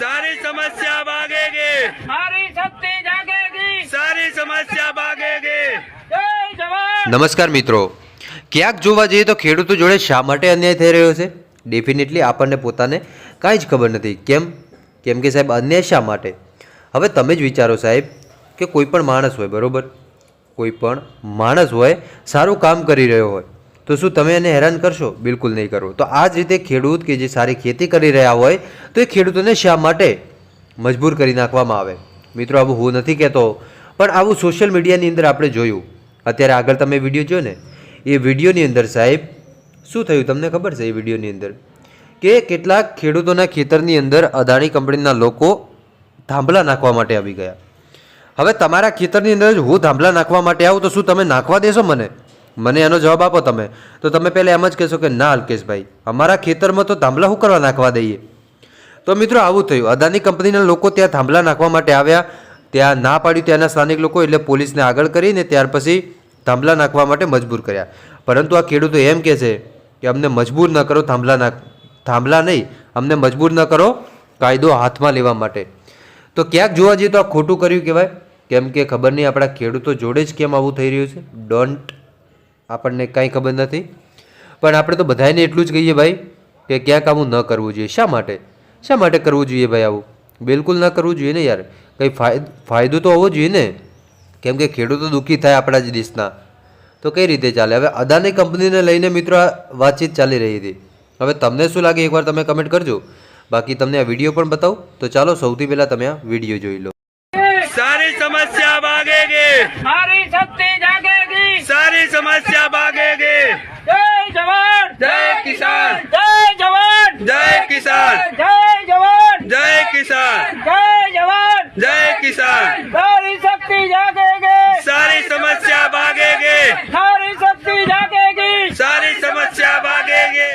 सारी समस्या भागेगी हमारी शक्ति जागेगी सारी समस्या भागेगी जय जवान નમસ્કાર મિત્રો ક્યાંક જોવા જઈએ તો ખેડૂતો જોડે શા માટે અન્યાય થઈ રહ્યો છે ડેફિનેટલી આપણને પોતાને કાંઈ જ ખબર નથી કેમ કેમ કે સાહેબ અન્યાય શા માટે હવે તમે જ વિચારો સાહેબ કે કોઈ પણ માણસ હોય બરોબર કોઈ પણ માણસ હોય સારું કામ કરી રહ્યો હોય તો શું તમે એને હેરાન કરશો? બિલકુલ નહીં કરો તો આ જ રીતે ખેડૂત કે જે સારી ખેતી કરી રહ્યા હોય, તો એ ખેડૂતોને શા માટે મજબૂર કરી નાખવામાં આવે? મિત્રો, આવું હું નથી કહેતો, પણ આવું સોશિયલ મીડિયાની અંદર આપણે જોયું. અત્યારે આગળ તમે વીડિયો જોયો ને, એ વિડીયોની અંદર સાહેબ, શું થયું તમને ખબર છે એ વિડીયોની અંદર? કે કેટલાક ખેડૂતોના ખેતરની અંદર અદાણી કંપનીના લોકો થાંભલા નાખવા માટે આવી ગયા. હવે તમારા ખેતરની અંદર જ હું થાંભલા નાખવા માટે આવું, તો શું તમે નાખવા દેશો મને? મને એનો જવાબ આપો તમે. તો તમે પહેલાં એમ જ કહેશો કે ના, અલ્કેશભાઈ, અમારા ખેતરમાં તો થાંભલા શું કરવા નાખવા દઈએ. તો મિત્રો આવું થયું. અદાની કંપનીના લોકો ત્યાં થાંભલા નાખવા માટે આવ્યા. ત્યાં ના પાડ્યું ત્યાંના સ્થાનિક લોકો એટલે પોલીસને આગળ કરીને ત્યાર પછી થાંભલા નાખવા માટે મજબૂર કર્યા. પરંતુ આ ખેડૂતો એમ કહે છે કે અમને મજબૂર ન કરો થાંભલા નાખ, થાંભલા નહીં, અમને મજબૂર ન કરો કાયદો હાથમાં લેવા માટે. તો ક્યાંક જોવા જઈએ તો આ ખોટું કર્યું કહેવાય. કેમ કે ખબર નહીં આપણા ખેડૂતો જોડે જ કેમ આવું થઈ રહ્યું છે? ડોન્ટ આપણને કાંઈ ખબર નથી. પણ આપણે તો બધાને એટલું જ કહીએ ભાઈ કે ક્યાંક આવું ન કરવું જોઈએ. શા માટે? શા માટે કરવું જોઈએ ભાઈ આવું? બિલકુલ ન કરવું જોઈએ ને યાર. કંઈ ફાયદો તો હોવો જોઈએ ને. કેમ કે ખેડૂતો દુઃખી થાય આપણા જ દેશના. તો કઈ રીતે ચાલે? હવે અદાની કંપનીને લઈને મિત્રો આ વાતચીત ચાલી રહી હતી. હવે તમને શું લાગે? એકવાર તમે કમેન્ટ કરજો. બાકી તમને આ વીડિયો પણ બતાવું. તો ચાલો સૌથી પહેલા તમે આ વીડિયો જોઈ લો. સારી સમસ્યા ભાગેગી. સમસ્યા ભાગેગી જય જવાન જય કિસાન જય જવાન જય કિસાન જય જવાન જય કિસાન